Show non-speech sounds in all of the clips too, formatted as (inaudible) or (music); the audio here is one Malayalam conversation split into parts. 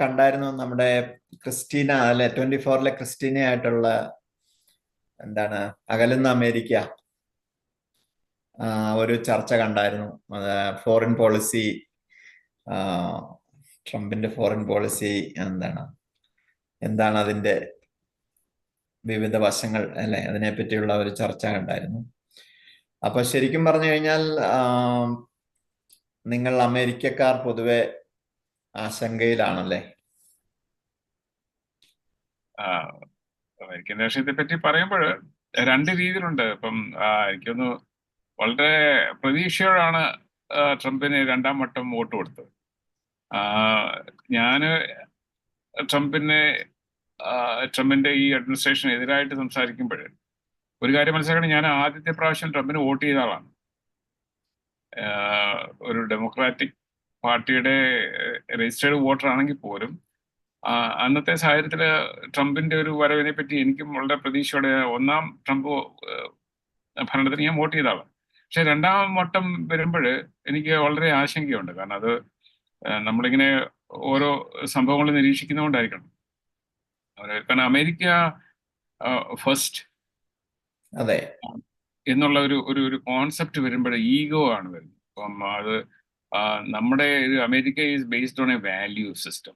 കണ്ടായിരുന്നു നമ്മുടെ ക്രിസ്റ്റീന അല്ലെ ട്വന്റി ഫോറിലെ ക്രിസ്റ്റീന ആയിട്ടുള്ള എന്താണ് അകലുന്ന അമേരിക്ക. ഒരു ചർച്ച കണ്ടായിരുന്നു. ഫോറിൻ പോളിസി ട്രംപിന്റെ ഫോറിൻ പോളിസി എന്താണ്? എന്താണ് അതിന്റെ വിവിധ വശങ്ങൾ അല്ലെ? അതിനെ പറ്റിയുള്ള ഒരു ചർച്ച കണ്ടായിരുന്നു. അപ്പൊ ശരിക്കും പറഞ്ഞു കഴിഞ്ഞാൽ നിങ്ങൾ അമേരിക്കക്കാർ പൊതുവെ ആശങ്കയിലാണല്ലേ? അമേരിക്കൻ രാഷ്ട്രീയത്തെ പറ്റി പറയുമ്പോൾ രണ്ട് രീതിയിലുണ്ട്. ഇപ്പം എനിക്കൊന്ന് വളരെ പ്രതീക്ഷയോടാണ് ട്രംപിന് രണ്ടാം വട്ടം വോട്ട് കൊടുത്തത്. ഞാൻ ട്രംപിനെ ട്രംപിന്റെ ഈ അഡ്മിനിസ്ട്രേഷന് എതിരായിട്ട് സംസാരിക്കുമ്പോൾ ഒരു കാര്യം മനസ്സിലാക്കണം. ഞാൻ ആദ്യത്തെ പ്രാവശ്യം ട്രംപിന് വോട്ട് ചെയ്ത ആളാണ്. ഒരു ഡെമോക്രാറ്റിക് പാർട്ടിയുടെ രജിസ്റ്റേർഡ് വോട്ടർ ആണെങ്കിൽ പോലും അന്നത്തെ സാഹചര്യത്തിൽ ട്രംപിന്റെ ഒരു വരവിനെ പറ്റി എനിക്കും വളരെ പ്രതീക്ഷയോടെ ഒന്നാം ട്രംപ് ഭരണത്തിന് ഞാൻ വോട്ട് ചെയ്ത പക്ഷെ രണ്ടാം വട്ടം വരുമ്പോൾ എനിക്ക് വളരെ ആശങ്കയുണ്ട്. കാരണം അത് നമ്മളിങ്ങനെ ഓരോ സംഭവങ്ങൾ നിരീക്ഷിക്കുന്നതുകൊണ്ടായിരിക്കണം. കാരണം അമേരിക്ക ഫസ്റ്റ് അതെ. എന്നുള്ള ഒരു ഒരു കോൺസെപ്റ്റ് വരുമ്പോൾ ഈഗോ ആണ് വരുന്നത്. അപ്പം അത് നമ്മുടെ ഒരു America is based on a value system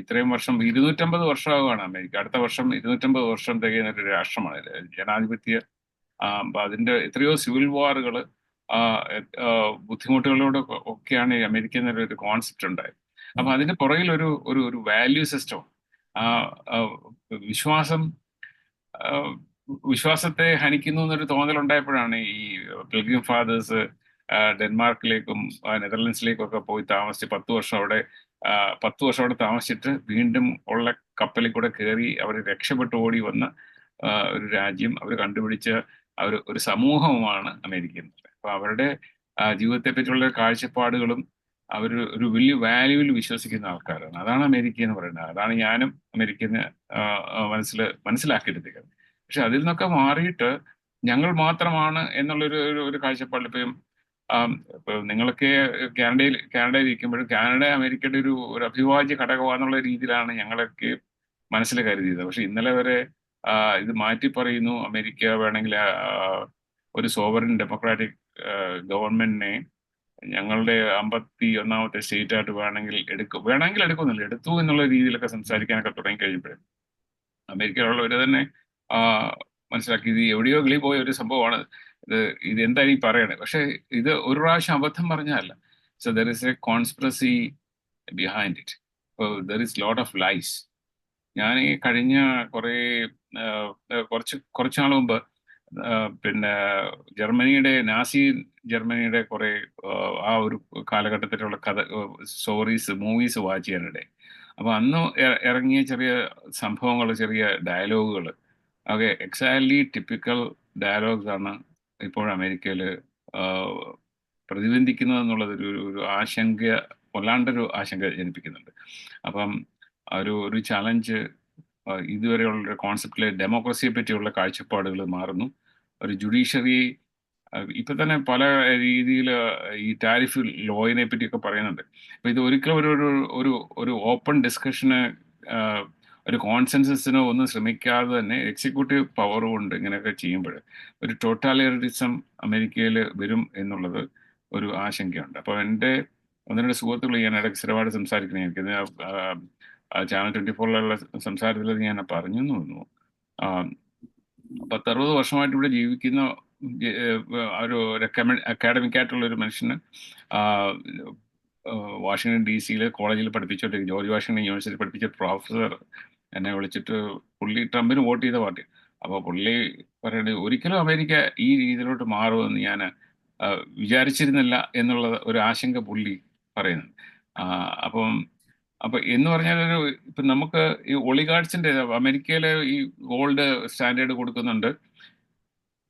ഇത്രയും വർഷം ഇരുന്നൂറ്റമ്പത് വർഷമാകുകയാണ് അമേരിക്ക. അടുത്ത വർഷം ഇരുന്നൂറ്റമ്പത് വർഷം തികയുന്ന ഒരു രാഷ്ട്രമാണ്. ജനാധിപത്യ ആ, അതിന്റെ എത്രയോ സിവിൽ വാറുകൾ ബുദ്ധിമുട്ടുകളോട് ഒക്കെയാണ് ഈ അമേരിക്ക എന്നൊരു കോൺസെപ്റ്റ് ഉണ്ടായത്. അപ്പൊ അതിന്റെ പുറകിൽ ഒരു ഒരു ഒരു വാല്യൂ സിസ്റ്റം വിശ്വാസം വിശ്വാസത്തെ ഹനിക്കുന്നു എന്നൊരു തോന്നൽ ഉണ്ടായപ്പോഴാണ് ഈ പിൽഗ്രിം ഫാദേഴ്സ് ഡെൻമാർക്കിലേക്കും നെതർലൻഡ്സിലേക്കും ഒക്കെ പോയി താമസിച്ച് പത്ത് വർഷം അവിടെ പത്ത് വർഷം അവിടെ താമസിച്ചിട്ട് വീണ്ടും ഉള്ള കപ്പലിൽ കൂടെ കയറി അവർ രക്ഷപ്പെട്ടു ഓടി വന്ന ഒരു രാജ്യം അവർ കണ്ടുപിടിച്ച ഒരു ഒരു സമൂഹമാണ് അമേരിക്ക അപ്പൊ അവരുടെ ജീവിതത്തെ പറ്റിയുള്ള കാഴ്ചപ്പാടുകളും അവർ ഒരു വലിയ വാല്യൂവിൽ വിശ്വസിക്കുന്ന ആൾക്കാരാണ്. അതാണ് അമേരിക്ക എന്ന് പറയുന്നത്. അതാണ് ഞാനും അമേരിക്കന് മനസ്സിൽ മനസ്സിലാക്കിയെടുത്തിരിക്കുന്നത്. പക്ഷെ അതിൽ നിന്നൊക്കെ മാറിയിട്ട് ഞങ്ങൾ മാത്രമാണ് എന്നുള്ളൊരു ഒരു കാഴ്ചപ്പാടിൽ ഇപ്പൊ നിങ്ങളൊക്കെ കാനഡയിൽ കാനഡയിൽ ഇരിക്കുമ്പോഴും കാനഡ അമേരിക്കയുടെ ഒരു ഒരു അഭിവാജ്യ ഘടകമാണെന്നുള്ള രീതിയിലാണ് ഞങ്ങളൊക്കെ മനസ്സിൽ കരുതിയത്. പക്ഷെ ഇന്നലെ വരെ ഇത് മാറ്റി പറയുന്നു. അമേരിക്ക വേണമെങ്കിൽ ഒരു സോവറിൻ ഡെമോക്രാറ്റിക് ഗവൺമെന്റിനെ ഞങ്ങളുടെ അമ്പത്തി ഒന്നാമത്തെ സ്റ്റേറ്റ് ആയിട്ട് വേണമെങ്കിൽ എടുക്കും വേണമെങ്കിൽ എടുക്കുന്നില്ല. എടുത്തു എന്നുള്ള രീതിയിലൊക്കെ സംസാരിക്കാനൊക്കെ തുടങ്ങി കഴിയുമ്പോഴേ അമേരിക്കയിലുള്ളവർ തന്നെ മനസ്സിലാക്കി ഇത് എവിടെയോ കിളി പോയ ഒരു സംഭവമാണ്. ഇത് ഇത് എന്തായാലും ഈ പറയണത് പക്ഷെ ഇത് ഒരു പ്രാവശ്യം അബദ്ധം പറഞ്ഞല്ല so there is a conspiracy behind it ഇപ്പോൾ there is lot of lies ഞാൻ ഈ കഴിഞ്ഞ കുറേ കുറച്ച് കുറച്ച് നാൾ മുമ്പ് പിന്നെ ജർമ്മനിയുടെ നാസി ജർമ്മനിയുടെ കുറേ ആ ഒരു കാലഘട്ടത്തിലുള്ള കഥ സ്റ്റോറീസ് മൂവീസ് വാച്ച് ചെയ്യാനിടെ അപ്പോൾ അന്ന് ഇറങ്ങിയ ചെറിയ സംഭവങ്ങൾ ചെറിയ ഡയലോഗുകൾ ഒക്കെ എക്സാക്ട്ലി ടിപ്പിക്കൽ ഡയലോഗ്സ് ആണ് ഇപ്പോൾ അമേരിക്കയിൽ പ്രതിബന്ധിക്കുന്നത് എന്നുള്ളത് ഒരു ഒരു- ആശങ്ക വല്ലാണ്ടൊരു ആശങ്ക ജനിപ്പിക്കുന്നുണ്ട്. അപ്പം ഒരു ഒരു ചലഞ്ച് ഇതുവരെയുള്ള കോൺസെപ്റ്റിലെ ഡെമോക്രസിയെ പറ്റിയുള്ള കാഴ്ചപ്പാടുകൾ മാറുന്നു. ഒരു ജുഡീഷ്യറി ഇപ്പൊ തന്നെ പല രീതിയിൽ ഈ ടാരിഫ് ലോയിനെ പറ്റിയൊക്കെ പറയുന്നുണ്ട്. അപ്പൊ ഇത് ഒരിക്കലും ഒരു ഒരു ഒരു ഒരു ഓപ്പൺ ഡിസ്കഷന് ഒരു കോൺസെൻസസിനോ ഒന്നും ശ്രമിക്കാതെ തന്നെ എക്സിക്യൂട്ടീവ് പവറും ഉണ്ട് ഇങ്ങനെയൊക്കെ ചെയ്യുമ്പോൾ ഒരു ടോട്ടാലിയറിസം അമേരിക്കയിൽ വരും എന്നുള്ളത് ഒരു ആശങ്കയുണ്ട്. അപ്പോൾ എന്റെ ഒന്ന് രണ്ട് സുഹൃത്തുക്കൾ ഞാൻ ഇടയ്ക്ക് സ്ഥിരമായിട്ട് സംസാരിക്കുന്നത് എനിക്കത് ചാനൽ ട്വന്റി ഫോറിലുള്ള സംസാരത്തിൽ ഞാൻ പറഞ്ഞു തോന്നുന്നു. പത്തറുപത് വർഷമായിട്ട് ഇവിടെ ജീവിക്കുന്ന ഒരു അക്കാഡമിക് ആയിട്ടുള്ള ഒരു മനുഷ്യന് വാഷിങ്ടൺ ഡി സിയിൽ കോളേജിൽ പഠിപ്പിച്ചോണ്ടിരിക്കും ജോർജ് വാഷിങ്ടൺ യൂണിവേഴ്സിറ്റി പഠിപ്പിച്ച പ്രൊഫസർ എന്നെ വിളിച്ചിട്ട് പുള്ളി ട്രംപിന് വോട്ട് ചെയ്ത പാർട്ടി. അപ്പോൾ പുള്ളി പറയുന്നത് ഒരിക്കലും അമേരിക്ക ഈ രീതിയിലോട്ട് മാറുമെന്ന് ഞാൻ വിചാരിച്ചിരുന്നില്ല എന്നുള്ള ഒരു ആശങ്ക പുള്ളി പറയുന്നുണ്ട്. അപ്പം അപ്പൊ എന്ന് പറഞ്ഞാൽ ഒരു ഇപ്പൊ നമുക്ക് ഈ ഒളിഗാർഡ്സിന്റെ അമേരിക്കയിലെ ഈ ഗോൾഡ് സ്റ്റാൻഡേർഡ് കൊടുക്കുന്നുണ്ട്.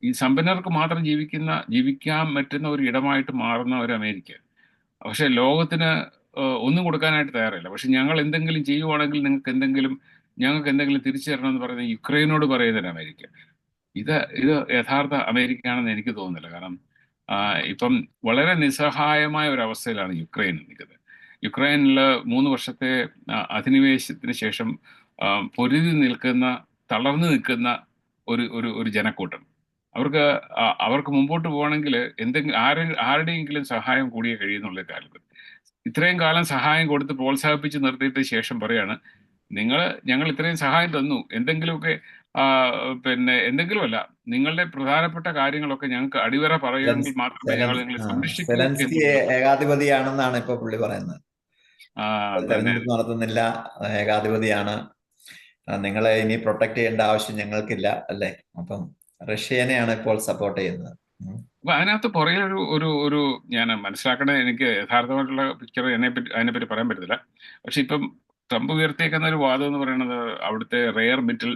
ഈ സമ്പന്നർക്ക് മാത്രം ജീവിക്കുന്ന ജീവിക്കാൻ പറ്റുന്ന ഒരു ഇടമായിട്ട് മാറുന്ന ഒരു അമേരിക്ക. പക്ഷെ ലോകത്തിന് ഒന്നും കൊടുക്കാനായിട്ട് തയ്യാറില്ല. പക്ഷെ ഞങ്ങൾ എന്തെങ്കിലും ചെയ്യുവാണെങ്കിൽ നിങ്ങൾക്ക് എന്തെങ്കിലും ഞങ്ങൾക്ക് എന്തെങ്കിലും തിരിച്ചു തരണം എന്ന് പറയുന്നത് യുക്രൈനോട് പറയുന്നില്ല അമേരിക്ക. ഇത് ഇത് യഥാർത്ഥ അമേരിക്കയാണെന്ന് എനിക്ക് തോന്നുന്നില്ല. കാരണം ഇപ്പം വളരെ നിസ്സഹായമായ ഒരു അവസ്ഥയിലാണ് യുക്രൈൻ നിൽക്കുന്നത്. യുക്രൈനിൽ മൂന്ന് വർഷത്തെ അധിനിവേശത്തിന് ശേഷം പൊരുതി നിൽക്കുന്ന തളർന്നു നിൽക്കുന്ന ഒരു ഒരു ഒരു ജനക്കൂട്ടം. അവർക്ക് അവർക്ക് മുമ്പോട്ട് പോകണമെങ്കിൽ എന്തെങ്കിലും ആരെ ആരുടെയെങ്കിലും സഹായം കൂടിയേ കഴിയുന്നുള്ള കാലത്ത്. ഇത്രയും കാലം സഹായം കൊടുത്ത് പ്രോത്സാഹിപ്പിച്ച് നിർത്തിയിട്ട് ശേഷം പറയാണ് നിങ്ങൾ ഞങ്ങൾ ഇത്രയും സഹായം തന്നു. എന്തെങ്കിലുമൊക്കെ പിന്നെ എന്തെങ്കിലുമല്ല നിങ്ങളുടെ പ്രധാനപ്പെട്ട കാര്യങ്ങളൊക്കെ ഞങ്ങൾക്ക് അടിവര പറയുമെങ്കിൽ മാത്രമേ ഞങ്ങൾ നിങ്ങളെ സംരക്ഷിക്കൂ ഏകാധിപതിയാണെന്നാണ് ഇപ്പൊ പുള്ളി പറയുന്നത്. തെരഞ്ഞെടുപ്പ് നടത്തുന്നില്ല ഏകാധിപതിയാണ്. നിങ്ങളെ ഇനി പ്രൊട്ടക്ട് ചെയ്യേണ്ട ആവശ്യം ഞങ്ങൾക്കില്ല അല്ലെ? അപ്പം റഷ്യനെയാണ് ഇപ്പോൾ സപ്പോർട്ട് ചെയ്യുന്നത്. അപ്പൊ അതിനകത്ത് പുറകിൽ ഒരു ഒരു ഒരു ഞാൻ മനസ്സിലാക്കണ എനിക്ക് യഥാർത്ഥമായിട്ടുള്ള പിക്ചർ എന്നെ പറ്റി അതിനെപ്പറ്റി പറയാൻ പറ്റത്തില്ല. പക്ഷെ ഇപ്പം ട്രംപ് ഉയർത്തിയേക്കുന്ന ഒരു വാദം എന്ന് പറയുന്നത് അവിടുത്തെ റെയർ മെറ്റൽ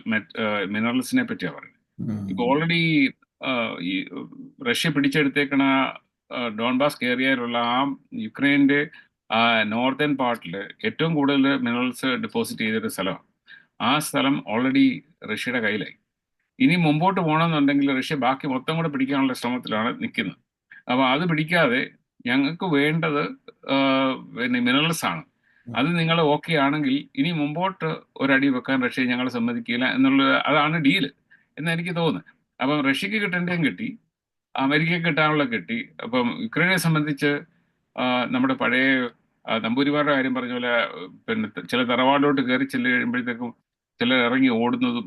മിനറൽസിനെ പറ്റിയാണ് പറയുന്നത്. ഇപ്പൊ ഓൾറെഡി ഈ റഷ്യ പിടിച്ചെടുത്തേക്കണ ഡോൺബാസ് ഏരിയയിലുള്ള ആ യുക്രൈന്റെ ആ നോർത്തേൺ പാർട്ടിൽ ഏറ്റവും കൂടുതൽ മിനറൽസ് ഡെപ്പോസിറ്റ് ചെയ്തൊരു സ്ഥലമാണ് ആ സ്ഥലം ഓൾറെഡി റഷ്യയുടെ കയ്യിലായി. ഇനി മുമ്പോട്ട് പോകണമെന്നുണ്ടെങ്കിൽ റഷ്യ ബാക്കി മൊത്തം കൂടെ പിടിക്കാനുള്ള ശ്രമത്തിലാണ് നിൽക്കുന്നത് അപ്പോൾ അത് പിടിക്കാതെ ഞങ്ങൾക്ക് വേണ്ടത് പിന്നെ മിനറൽസ് ആണ്. അത് നിങ്ങൾ ഓക്കെ ആണെങ്കിൽ ഇനി മുമ്പോട്ട് ഒരടി വെക്കാൻ റഷ്യ ഞങ്ങൾ സമ്മതിക്കില്ല എന്നുള്ള അതാണ് ഡീൽ എന്ന് എനിക്ക് തോന്നുന്നത് അപ്പം റഷ്യക്ക് കിട്ടേണ്ടതും കിട്ടി അമേരിക്കയ്ക്ക് കിട്ടാനുള്ള കിട്ടി. അപ്പം യുക്രൈനെ സംബന്ധിച്ച് നമ്മുടെ പഴയ നമ്പൂരിമാരുടെ കാര്യം പറഞ്ഞ പോലെ പിന്നെ ചില തറവാടിലോട്ട് കയറി ചെല്ലുമ്പോഴത്തേക്കും ചിലർ ഇറങ്ങി ഓടുന്നതും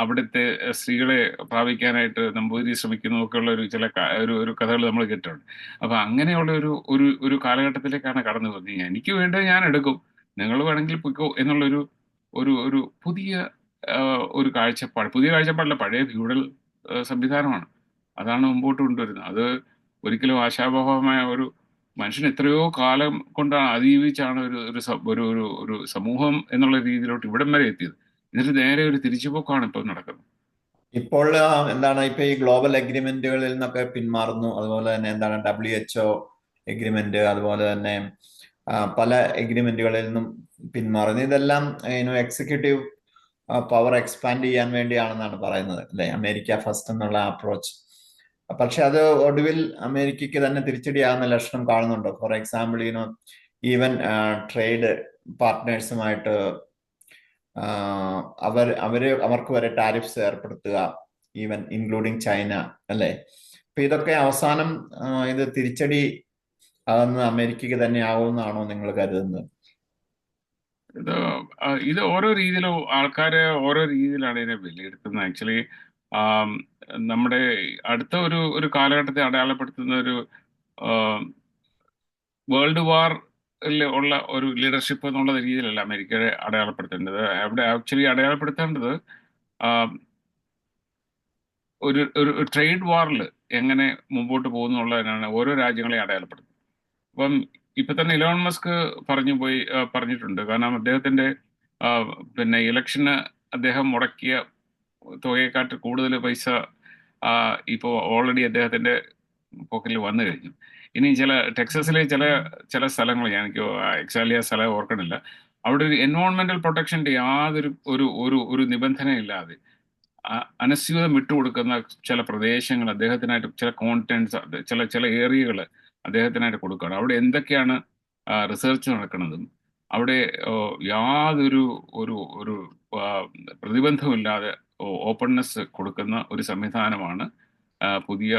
അവിടുത്തെ സ്ത്രീകളെ പ്രാപിക്കാനായിട്ട് നമ്പൂതിരി ശ്രമിക്കുന്നു ഒക്കെയുള്ള ഒരു ചില ഒരു ഒരു കഥകൾ നമ്മൾ കേട്ടിട്ടുണ്ട്. അപ്പൊ അങ്ങനെയുള്ള ഒരു ഒരു ഒരു കാലഘട്ടത്തിലേക്കാണ് കടന്നു പോകുന്നത് എനിക്ക് വേണ്ടത് ഞാൻ എടുക്കും. നിങ്ങൾ വേണമെങ്കിൽ പൊയ്ക്കോ എന്നുള്ളൊരു ഒരു ഒരു പുതിയ ഒരു കാഴ്ചപ്പാട്. പുതിയ കാഴ്ചപ്പാടല്ല പഴയ ഫ്യൂഡൽ സംവിധാനമാണ്. അതാണ് മുമ്പോട്ട് കൊണ്ടുവരുന്നത്. അത് ഒരിക്കലും ആശാഭാവമായ ഒരു മനുഷ്യൻ എത്രയോ കാലം കൊണ്ടാണ് അതിജീവിച്ചാണ് ഒരു ഒരു ഒരു ഒരു സമൂഹം എന്നുള്ള രീതിയിലോട്ട് ഇവിടം വരെ എത്തിയത്. എന്നിട്ട് നേരെ ഒരു തിരിച്ചുപോക്കാണ് ഇപ്പം നടക്കുന്നത്. ഇപ്പോൾ എന്താണ് ഇപ്പൊ ഈ ഗ്ലോബൽ അഗ്രിമെന്റുകളിൽ നിന്നൊക്കെ പിന്മാറുന്നു. അതുപോലെ തന്നെ എന്താണ് ഡബ്ല്യു എച്ച്ഒ എഗ്രിമെന്റ് അതുപോലെ തന്നെ പല എഗ്രിമെന്റുകളിൽ നിന്നും പിന്മാറുന്നു. ഇതെല്ലാം എക്സിക്യൂട്ടീവ് പവർ എക്സ്പാൻഡ് ചെയ്യാൻ വേണ്ടിയാണെന്നാണ് പറയുന്നത് അല്ലെ? അമേരിക്ക ഫസ്റ്റ് എന്നുള്ള അപ്രോച്ച് പക്ഷെ അത് ഒടുവിൽ അമേരിക്കയ്ക്ക് തന്നെ തിരിച്ചടിയാകുന്ന ലക്ഷണം കാണുന്നുണ്ടോ. ഫോർ എക്സാമ്പിൾ ഇനോ ഈവൻ ട്രേഡ് പാർട്ട്നേഴ്സുമായിട്ട് അവർ അവർ അവർക്ക് വരെ ടാരിഫ്സ് ഏർപ്പെടുത്തുക ഈവൻ ഇൻക്ലൂഡിങ് ചൈന അല്ലേ? അപ്പൊ ഇതൊക്കെ അവസാനം ഇത് തിരിച്ചടി അതെന്ന് അമേരിക്കക്ക് തന്നെ ആവുമെന്നാണോ നിങ്ങൾ കരുതുന്നത്? ഇത് ഇത് ഓരോ രീതിയിലും ആൾക്കാര് ഓരോ രീതിയിലാണ് ഇതിനെ വിലയിരുത്തുന്നത്. ആക്ച്വലി നമ്മുടെ അടുത്ത ഒരു ഒരു കാലഘട്ടത്തെ അടയാളപ്പെടുത്തുന്ന ഒരു വേൾഡ് വാറിൽ ഉള്ള ഒരു ലീഡർഷിപ്പ് എന്നുള്ള രീതിയിലല്ല അമേരിക്കയെ അടയാളപ്പെടുത്തേണ്ടത്. അവിടെ ആക്ച്വലി അടയാളപ്പെടുത്തേണ്ടത് ഒരു ഒരു ട്രേഡ് വാറിൽ എങ്ങനെ മുമ്പോട്ട് പോകുന്നു എന്നുള്ളതിനാണ് ഓരോ രാജ്യങ്ങളെ അടയാളപ്പെടുത്തുന്നത്. അപ്പം ഇപ്പൊ തന്നെ ഇലോൺ മസ്ക് പറഞ്ഞു പോയി പറഞ്ഞിട്ടുണ്ട്. കാരണം അദ്ദേഹത്തിന്റെ പിന്നെ ഇലക്ഷന് അദ്ദേഹം മുടക്കിയ തുകയെക്കാട്ട് കൂടുതൽ പൈസ ഇപ്പോൾ ഇപ്പോ ഓൾറെഡി അദ്ദേഹത്തിന്റെ പോക്കറ്റിൽ വന്നു കഴിഞ്ഞു. ഇനി ചില ടെക്സസിലെ ചില ചില സ്ഥലങ്ങൾ ഞാൻ എനിക്ക് എക്സാലി ആ സ്ഥലം ഓർക്കണില്ല. അവിടെ ഒരു എൻവോൺമെന്റൽ പ്രൊട്ടക്ഷന്റെ യാതൊരു ഒരു ഒരു ഒരു നിബന്ധനയില്ലാതെ അനസ്യൂതം വിട്ടുകൊടുക്കുന്ന ചില പ്രദേശങ്ങൾ അദ്ദേഹത്തിനായിട്ട് ചില കോണ്ടന്റ്സ് ചില ചില ഏരിയകൾ അദ്ദേഹത്തിനായിട്ട് കൊടുക്കുകയാണ്. അവിടെ എന്തൊക്കെയാണ് റിസർച്ച് നടക്കുന്നതും അവിടെ യാതൊരു ഒരു ഒരു പ്രതിബന്ധമില്ലാതെ ഓപ്പൺനെസ് കൊടുക്കുന്ന ഒരു സംവിധാനമാണ് പുതിയ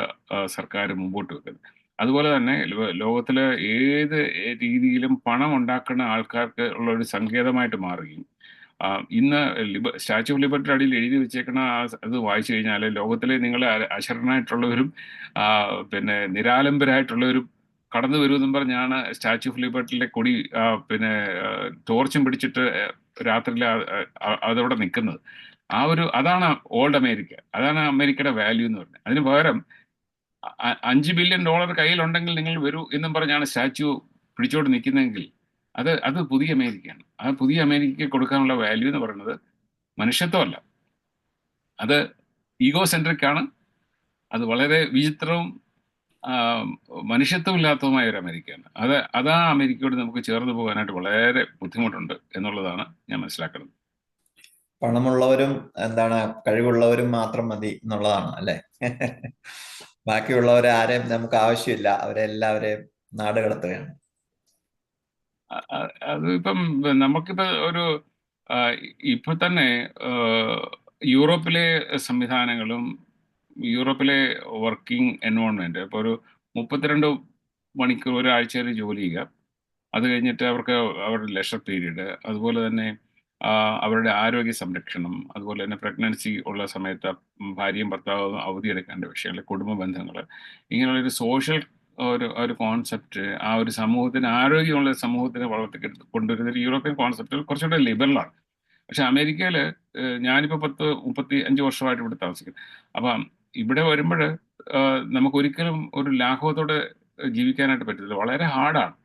സർക്കാർ മുമ്പോട്ട് വെക്കുന്നത്. അതുപോലെ തന്നെ ലോകത്തിൽ ഏത് രീതിയിലും പണം ഉണ്ടാക്കുന്ന ആൾക്കാർക്ക് ഉള്ള ഒരു സങ്കേതമായിട്ട് മാറുകയും ഇന്ന് സ്റ്റാച്യു ഓഫ് ലിബർട്ടിയുടെ അടിയിൽ എഴുതി വെച്ചേക്കുന്ന അത് വായിച്ചു കഴിഞ്ഞാൽ ലോകത്തിലെ നിങ്ങൾ അശരണായിട്ടുള്ളവരും പിന്നെ നിരാലംബരായിട്ടുള്ളവരും കടന്നു വരുമെന്നും പറഞ്ഞാണ് സ്റ്റാച്യു ഓഫ് ലിബർട്ടിയിലെ കൊടി പിന്നെ ടോർച്ചും പിടിച്ചിട്ട് രാത്രിയിൽ അതവിടെ നിൽക്കുന്നത്. ആ ഒരു അതാണ് ഓൾഡ് അമേരിക്ക. അതാണ് അമേരിക്കയുടെ വാല്യൂ എന്ന് പറഞ്ഞത്. അതിന് പകരം അഞ്ച് ബില്യൺ ഡോളർ കയ്യിലുണ്ടെങ്കിൽ നിങ്ങൾ വരൂ എന്നും പറഞ്ഞാണ് സ്റ്റാച്യു പിടിച്ചോട് നിൽക്കുന്നതെങ്കിൽ അത് അത് പുതിയ അമേരിക്കയാണ്. ആ പുതിയ അമേരിക്കയ്ക്ക് കൊടുക്കാനുള്ള വാല്യൂ എന്ന് പറയുന്നത് മനുഷ്യത്വമല്ല. അത് ഈഗോ സെൻട്രിക് ആണ്. അത് വളരെ വിചിത്രവും മനുഷ്യത്വമില്ലാത്തതുമായ ഒരു അമേരിക്കയാണ്. അത് അതാ അമേരിക്കയോട് നമുക്ക് ചേർന്ന് പോകാനായിട്ട് വളരെ ബുദ്ധിമുട്ടുണ്ട് എന്നുള്ളതാണ് ഞാൻ മനസ്സിലാക്കുന്നത്. പണമുള്ളവരും എന്താണ് കഴിവുള്ളവരും മാത്രം മതി എന്നുള്ളതാണ് അല്ലെ? (laughs) ബാക്കിയുള്ളവരെ ആരെയും നമുക്ക് ആവശ്യമില്ല. അവരെല്ലാവരെയും നാട് കടത്തുകയാണ് അതിപ്പം നമുക്കിപ്പോ ഒരു ഇപ്പൊ തന്നെ യൂറോപ്പിലെ സംവിധാനങ്ങളും യൂറോപ്പിലെ വർക്കിംഗ് എൻവോൺമെന്റ് ഇപ്പൊ ഒരു മുപ്പത്തിരണ്ട് മണിക്കൂർ ഒരാഴ്ചയിൽ ജോലി ചെയ്യുക. അത് കഴിഞ്ഞിട്ട് അവർക്ക് അവരുടെ ലെഷർ പീരീഡ് അതുപോലെ തന്നെ അവരുടെ ആരോഗ്യ സംരക്ഷണം അതുപോലെ തന്നെ പ്രഗ്നൻസി ഉള്ള സമയത്ത് ഭാര്യയും ഭർത്താവും അവധിയെടുക്കേണ്ട വിഷയങ്ങൾ കുടുംബ ബന്ധങ്ങൾ ഇങ്ങനെയുള്ള ഒരു സോഷ്യൽ ഒരു ഒരു കോൺസെപ്റ്റ് ആ ഒരു സമൂഹത്തിന് ആരോഗ്യമുള്ള സമൂഹത്തിനെ വളർത്തി കൊണ്ടുവരുന്ന യൂറോപ്യൻ കോൺസെപ്റ്റ് കുറച്ചുകൂടെ ലിബറലാണ് പക്ഷെ അമേരിക്കയിൽ ഞാനിപ്പോൾ പത്ത് മുപ്പത്തി അഞ്ച് വർഷമായിട്ട് ഇവിടെ താമസിക്കുന്നു. അപ്പം ഇവിടെ വരുമ്പോൾ നമുക്ക് ഒരിക്കലും ഒരു ലാഘവത്തോടെ ജീവിക്കാനായിട്ട് പറ്റില്ല വളരെ ഹാർഡാണ്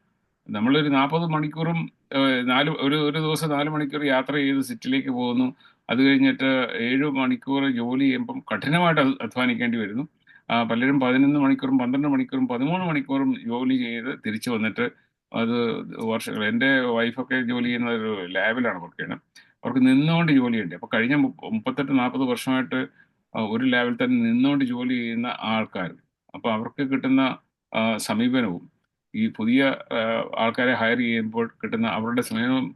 നമ്മളൊരു നാൽപ്പത് മണിക്കൂറും നാല് ഒരു ഒരു ദിവസം നാല് മണിക്കൂർ യാത്ര ചെയ്ത് സിറ്റിലേക്ക് പോകുന്നു. അത് കഴിഞ്ഞിട്ട് ഏഴ് മണിക്കൂർ ജോലി ചെയ്യുമ്പം കഠിനമായിട്ട് അധ്വാനിക്കേണ്ടി വരുന്നു. പലരും പതിനൊന്ന് മണിക്കൂറും പന്ത്രണ്ട് മണിക്കൂറും പതിമൂന്ന് മണിക്കൂറും ജോലി ചെയ്ത് തിരിച്ചു വന്നിട്ട് അത് വർഷങ്ങൾ എന്റെ വൈഫൊക്കെ ജോലി ചെയ്യുന്ന ഒരു ലാബിലാണ് വർക്ക് അവർക്ക് നിന്നുകൊണ്ട് ജോലിയുണ്ട്. അപ്പോൾ കഴിഞ്ഞ മുപ്പ- മുപ്പത്തെട്ട് നാൽപ്പത് വർഷമായിട്ട് ഒരു ലാബിൽ തന്നെ നിന്നുകൊണ്ട് ജോലി ചെയ്യുന്ന ആൾക്കാർ അപ്പോൾ അവർക്ക് കിട്ടുന്ന സമീപനവും ഈ പുതിയ ആൾക്കാരെ ഹയർ ചെയ്യുമ്പോൾ കിട്ടുന്ന അവരുടെ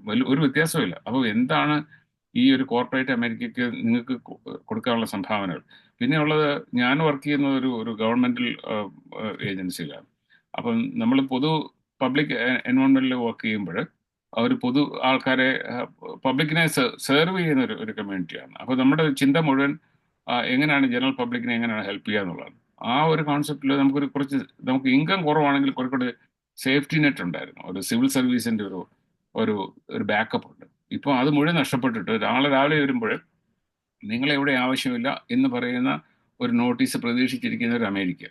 വലിയ ഒരു വ്യത്യാസമില്ല അപ്പോൾ എന്താണ് ഈ ഒരു കോർപ്പറേറ്റ് അമേരിക്കയ്ക്ക് നിങ്ങൾക്ക് കൊടുക്കാനുള്ള സംഭാവനകൾ? പിന്നെ ഉള്ളത് ഞാൻ വർക്ക് ചെയ്യുന്ന ഒരു ഒരു ഗവൺമെന്റൽ ഏജൻസിയിലാണ് അപ്പം നമ്മൾ പൊതു പബ്ലിക് എൻവയോൺമെന്റിൽ വർക്ക് ചെയ്യുമ്പോൾ അവർ പൊതു ആൾക്കാരെ പബ്ലിക്കിനെ സെർവ് ചെയ്യുന്ന ഒരു ഒരു കമ്മ്യൂണിറ്റിയാണ് അപ്പോൾ നമ്മുടെ ചിന്ത മുഴുവൻ എങ്ങനെയാണ് ജനറൽ പബ്ലിക്കിനെ എങ്ങനെയാണ് ഹെൽപ്പ് ചെയ്യുക എന്നുള്ളതാണ്. ആ ഒരു കോൺസെപ്റ്റിൽ നമുക്കൊരു കുറച്ച് നമുക്ക് ഇൻകം കുറവാണെങ്കിൽ കുറേക്കൂടെ സേഫ്റ്റി നെറ്റ് ഉണ്ടായിരുന്നു. ഒരു സിവിൽ സർവീസിന്റെ ഒരു ഒരു ഒരു ബാക്കപ്പ് ഉണ്ട്. ഇപ്പോൾ അത് മുഴുവൻ നഷ്ടപ്പെട്ടിട്ട് നാളെ രാവിലെ വരുമ്പോൾ നിങ്ങളെ എവിടെ ആവശ്യമില്ല എന്ന് പറയുന്ന ഒരു നോട്ടീസ് പ്രതീക്ഷിച്ചിരിക്കുന്ന ഒരു അമേരിക്ക.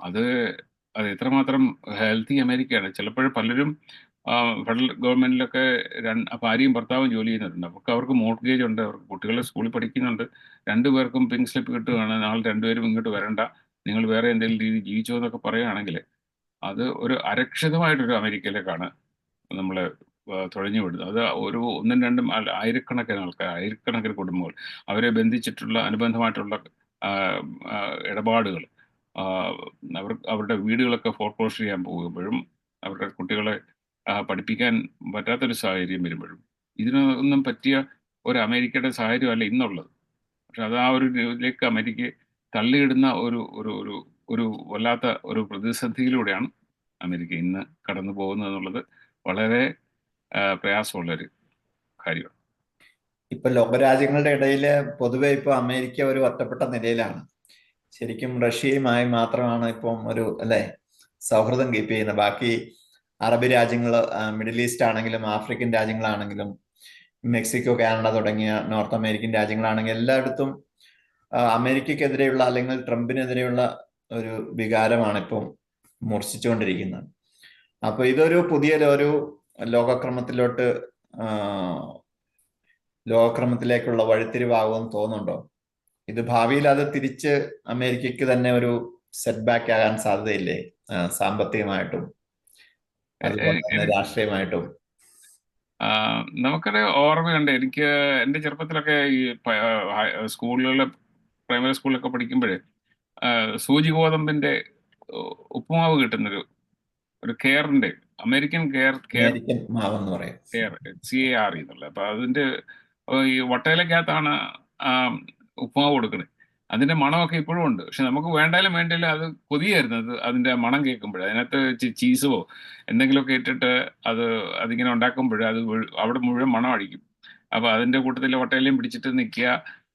അത് അത് എത്രമാത്രം ഹെൽത്തി അമേരിക്കയാണ്. ചിലപ്പോൾ പലരും ഫെഡറൽ ഗവൺമെന്റിലൊക്കെ രണ്ട് ഭാര്യയും ഭർത്താവും ജോലി ചെയ്യുന്നുണ്ട്. അവർക്ക് അവർക്ക് മോർഗേജ് ഉണ്ട്. അവർക്ക് കുട്ടികളെ സ്കൂളിൽ പഠിക്കുന്നുണ്ട്. രണ്ടുപേർക്കും പിങ്ക് സ്ലിപ്പ് കിട്ടുകയാണ് നാളെ രണ്ടുപേരും ഇങ്ങോട്ട് വരണ്ട. നിങ്ങൾ വേറെ എന്തെങ്കിലും രീതി ജീവിച്ചോ എന്നൊക്കെ പറയുകയാണെങ്കിൽ അത് ഒരു അരക്ഷിതമായിട്ടൊരു അമേരിക്കയിലേക്കാണ് നമ്മൾ തുഴഞ്ഞു വിടുന്നത്. അത് ഒരു ഒന്നും രണ്ടും ആയിരക്കണക്കിന് ആൾക്കാർ ആയിരക്കണക്കിന് കുടുംബങ്ങൾ അവരെ ബന്ധിച്ചിട്ടുള്ള അനുബന്ധമായിട്ടുള്ള ഇടപാടുകൾ അവർ അവരുടെ വീടുകളൊക്കെ ഫോർക്ലോഷ് ചെയ്യാൻ പോകുമ്പോഴും അവരുടെ കുട്ടികളെ പഠിപ്പിക്കാൻ പറ്റാത്തൊരു സാഹചര്യം വരുമ്പോഴും ഇതിനൊന്നും പറ്റിയ ഒരു അമേരിക്കയുടെ സാഹചര്യമല്ല ഇന്നുള്ളത്. പക്ഷെ അത് ആ ഒരു ഇതിലേക്ക് അമേരിക്ക തള്ളിയിടുന്ന ഒരു ഒരു ഒരു ഒരു വല്ലാത്ത ഒരു പ്രതിസന്ധിയിലൂടെയാണ് അമേരിക്ക ഇന്ന് കടന്നു പോകുന്നത് എന്നുള്ളത് വളരെ പ്രയാസമുള്ളൊരു കാര്യമാണ്. ഇപ്പൊ ലോകരാജ്യങ്ങളുടെ ഇടയിൽ പൊതുവെ ഇപ്പൊ അമേരിക്ക ഒരു ഒറ്റപ്പെട്ട നിലയിലാണ്. ശരിക്കും റഷ്യയുമായി മാത്രമാണ് ഇപ്പം ഒരു അല്ലെ സൗഹൃദം കീപ്പ് ചെയ്യുന്നത്. ബാക്കി അറബ് രാജ്യങ്ങൾ മിഡിൽ ഈസ്റ്റ് ആണെങ്കിലും ആഫ്രിക്കൻ രാജ്യങ്ങളാണെങ്കിലും മെക്സിക്കോ കാനഡ തുടങ്ങിയ നോർത്ത് അമേരിക്കൻ രാജ്യങ്ങളാണെങ്കിലും എല്ലായിടത്തും അമേരിക്കക്കെതിരെയുള്ള അല്ലെങ്കിൽ ട്രംപിനെതിരെയുള്ള ഒരു വികാരമാണ് ഇപ്പം മൂർച്ഛിച്ചുകൊണ്ടിരിക്കുന്നത്. അപ്പൊ ഇതൊരു പുതിയ ഒരു ലോകക്രമത്തിലോട്ട് ലോകക്രമത്തിലേക്കുള്ള വഴിത്തിരിവാകുമെന്ന് തോന്നുന്നുണ്ടോ? ഇത് ഭാവിയിൽ അത് തിരിച്ച് അമേരിക്കയ്ക്ക് തന്നെ ഒരു സെറ്റ് ബാക്ക് ആകാൻ സാധ്യതയില്ലേ? സാമ്പത്തികമായിട്ടും അതുപോലെ രാഷ്ട്രീയമായിട്ടും. നമുക്കൊരു ഓർമ്മയുണ്ട്. എനിക്ക് എന്റെ ചെറുപ്പത്തിലൊക്കെ ഈ സ്കൂളുകളിൽ പ്രൈമറി സ്കൂളിലൊക്കെ പഠിക്കുമ്പോൾ സൂചി ഗോതമ്പിന്റെ ഉപ്പുമാവ് കിട്ടുന്നൊരു ഒരു കെയറിന്റെ American care care care C A R എന്നുള്ളത് അപ്പൊ അതിന്റെ ഈ വട്ടയിലക്കകത്താണ് ഉപ്പുമാവ് കൊടുക്കുന്നത് അതിന്റെ മണമൊക്കെ ഇപ്പോഴും ഉണ്ട്. പക്ഷെ നമുക്ക് വേണ്ടാലും വേണ്ടാലും അത് കൊതിയായിരുന്നു. അത് അതിന്റെ മണം കേൾക്കുമ്പോൾ അതിനകത്ത് ചീസോ എന്തെങ്കിലുമൊക്കെ ഇട്ടിട്ട് അത് അതിങ്ങനെ ഉണ്ടാക്കുമ്പോൾ അത് അവിടെ മുഴുവൻ മണം അടിക്കും അപ്പൊ അതിന്റെ കൂട്ടത്തിൽ വട്ടയിലും പിടിച്ചിട്ട് നിൽക്കുക.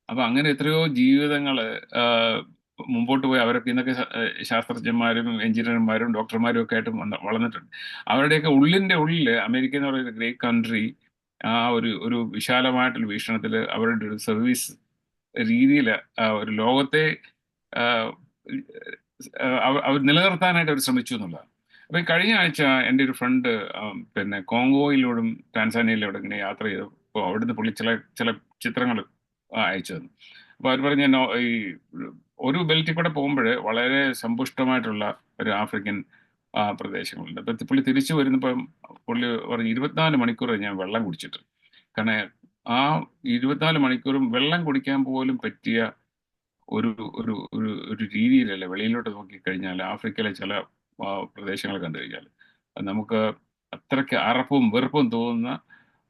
അപ്പൊ അങ്ങനെ എത്രയോ ജീവിതങ്ങൾ മുമ്പോട്ട് പോയി അവരൊക്കെ ഇന്നൊക്കെ ശാസ്ത്രജ്ഞന്മാരും എഞ്ചിനീയർമാരും ഡോക്ടർമാരും ഒക്കെ ആയിട്ട് വന്ന- വളർന്നിട്ടുണ്ട്. അവരുടെയൊക്കെ ഉള്ളിന്റെ ഉള്ളിൽ അമേരിക്ക എന്ന് പറയുന്ന ഗ്രേറ്റ് കൺട്രി ആ ഒരു ഒരു വിശാലമായിട്ടുള്ള വീക്ഷണത്തിൽ അവരുടെ ഒരു സർവീസ് രീതിയിൽ ഒരു ലോകത്തെ അവർ നിലനിർത്താനായിട്ട് അവർ ശ്രമിച്ചു എന്നുള്ളതാണ്. അപ്പം കഴിഞ്ഞ ആഴ്ച എന്റെ ഒരു ഫ്രണ്ട് പിന്നെ കോങ്കോയിലൂടും ടാൻസാനിയയിലൂടെ ഇങ്ങനെ യാത്ര ചെയ്തപ്പോൾ അവിടുന്ന് പുള്ളി ചില ചില ചിത്രങ്ങൾ അയച്ചു തന്നു. അപ്പൊ അവർ പറഞ്ഞ ഈ ഒരു ബെൽറ്റിൽ കൂടെ പോകുമ്പോൾ വളരെ സമ്പുഷ്ടമായിട്ടുള്ള ഒരു ആഫ്രിക്കൻ പ്രദേശങ്ങളുണ്ട്. അപ്പൊ പുള്ളി തിരിച്ചു വരുന്നപ്പം പുള്ളി പറഞ്ഞു ഇരുപത്തിനാല് മണിക്കൂർ ഞാൻ വെള്ളം കുടിച്ചിട്ട്. കാരണം ആ ഇരുപത്തിനാല് മണിക്കൂറും വെള്ളം കുടിക്കാൻ പോലും പറ്റിയ ഒരു ഒരു ഒരു ഒരു രീതിയിലല്ല വെളിയിലോട്ട് നോക്കിക്കഴിഞ്ഞാൽ ആഫ്രിക്കയിലെ ചില പ്രദേശങ്ങൾ കണ്ടു കഴിഞ്ഞാൽ നമുക്ക് അത്രയ്ക്ക് അറപ്പും വെറുപ്പും തോന്നുന്ന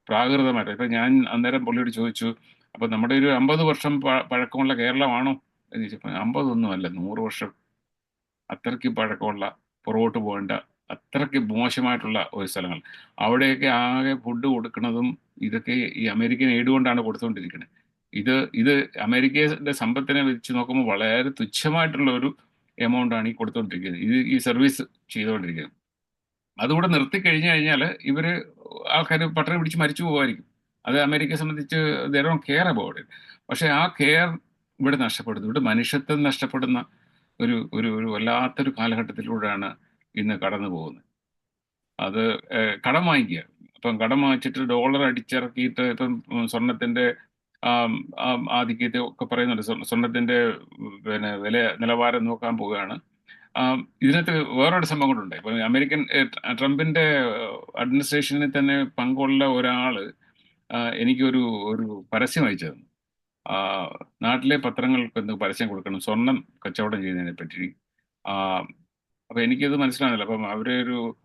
പ്രാകൃതമായിട്ട്. ഇപ്പം ഞാൻ അന്നേരം പുള്ളിയോട് ചോദിച്ചു അപ്പൊ നമ്മുടെ ഒരു അമ്പത് വർഷം പഴക്കമുള്ള കേരളമാണോ എന്ന് ചോദിച്ചപ്പോൾ അമ്പതൊന്നും അല്ല നൂറ് വർഷം. അത്രയ്ക്ക് പഴക്കമുള്ള പുറകോട്ട് പോകേണ്ട അത്രയ്ക്ക് മോശമായിട്ടുള്ള ഒരു സ്ഥലങ്ങൾ. അവിടെയൊക്കെ ആകെ ഫുഡ് കൊടുക്കുന്നതും ഇതൊക്കെ ഈ അമേരിക്കൻ എയ്ഡ് കൊണ്ടാണ് കൊടുത്തുകൊണ്ടിരിക്കുന്നത് ഇത് ഇത് അമേരിക്കയുടെ സമ്പത്തിനെ വെച്ച് നോക്കുമ്പോൾ വളരെ തുച്ഛമായിട്ടുള്ള ഒരു എമൗണ്ട് ആണ് ഈ കൊടുത്തുകൊണ്ടിരിക്കുന്നത്. ഇത് ഈ സർവീസ് ചെയ്തുകൊണ്ടിരിക്കുന്നത്. അതുകൂടെ നിർത്തി കഴിഞ്ഞു കഴിഞ്ഞാൽ ഇവർ ആൾക്കാർ പട്ടണം പിടിച്ച് മരിച്ചു പോകുമായിരിക്കും അത് അമേരിക്കയെ സംബന്ധിച്ച് ദൈവം കെയർ അബൌട്ട് ഇറ്റ് പക്ഷേ ആ കെയർ ഇവിടെ നഷ്ടപ്പെടുന്നു. ഇവിടെ മനുഷ്യത്വം നഷ്ടപ്പെടുന്ന ഒരു ഒരു ഒരു വല്ലാത്തൊരു കാലഘട്ടത്തിലൂടെയാണ് ഇന്ന് കടന്നു പോകുന്നത്. അത് കടം വാങ്ങിക്കുക ഇപ്പം കടം വാങ്ങിച്ചിട്ട് ഡോളർ അടിച്ചിറക്കിയിട്ട് ഇപ്പം സ്വർണത്തിന്റെ ആധിക്യത്തെ ഒക്കെ പറയുന്നുണ്ട്. സ്വർണത്തിന്റെ പിന്നെ വില നിലവാരം നോക്കാൻ പോവുകയാണ്. ഇതിനകത്ത് വേറൊരു സംഭവം കൂടെ അമേരിക്കൻ ട്രംപിന്റെ അഡ്മിനിസ്ട്രേഷനിൽ തന്നെ പങ്കുള്ള ഒരാൾ ആ, എനിക്കൊരു ഒരു പരസ്യം അയച്ചു തന്നു നാട്ടിലെ പത്രങ്ങൾക്ക് എന്ത് പരസ്യം കൊടുക്കണം? സ്വർണം കച്ചവടം ചെയ്യുന്നതിനെ പറ്റി. ആ, അപ്പൊ എനിക്കത് മനസ്സിലാകുന്നില്ല അപ്പം അവരെ ഒരു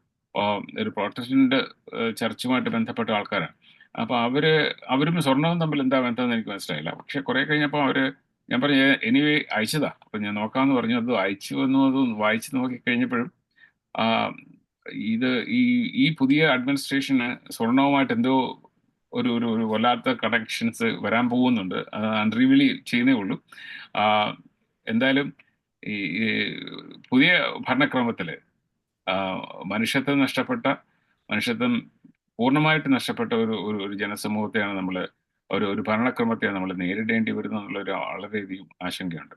ഒരു പ്രൊട്ടസ്റ്റന്റ് ചർച്ചുമായിട്ട് ബന്ധപ്പെട്ട ആൾക്കാരാണ്. അപ്പൊ അവർ അവരും സ്വർണവും തമ്മിൽ എന്താ ബന്ധമെന്ന് എനിക്ക് മനസ്സിലായില്ല. പക്ഷെ കുറെ കഴിഞ്ഞപ്പോൾ അവർ ഞാൻ പറഞ്ഞു എനിവേ അയച്ചതാ. അപ്പൊ ഞാൻ നോക്കാമെന്ന് പറഞ്ഞു അത് അയച്ചു വന്നു അത് വായിച്ചു നോക്കി കഴിഞ്ഞപ്പോഴും ഇത് ഈ ഈ പുതിയ അഡ്മിനിസ്ട്രേഷന് സ്വർണവുമായിട്ട് എന്തോ ഒരു ഒരു ഒരു വല്ലാത്ത കണക്ഷൻസ് വരാൻ പോകുന്നുണ്ട്. അത് അൺറിവീൽ ചെയ്യുന്നേ ഉള്ളൂ. എന്തായാലും ഈ പുതിയ ഭരണക്രമത്തിൽ മനുഷ്യത്വം നഷ്ടപ്പെട്ട മനുഷ്യത്വം പൂർണമായിട്ട് നഷ്ടപ്പെട്ട ഒരു ഒരു ഒരു ജനസമൂഹത്തെയാണ് നമ്മൾ ഒരു ഒരു ഭരണക്രമത്തെയാണ് നമ്മൾ നേരിടേണ്ടി വരുന്നത് എന്നുള്ള ഒരു വളരെയധികം ആശങ്കയുണ്ട്.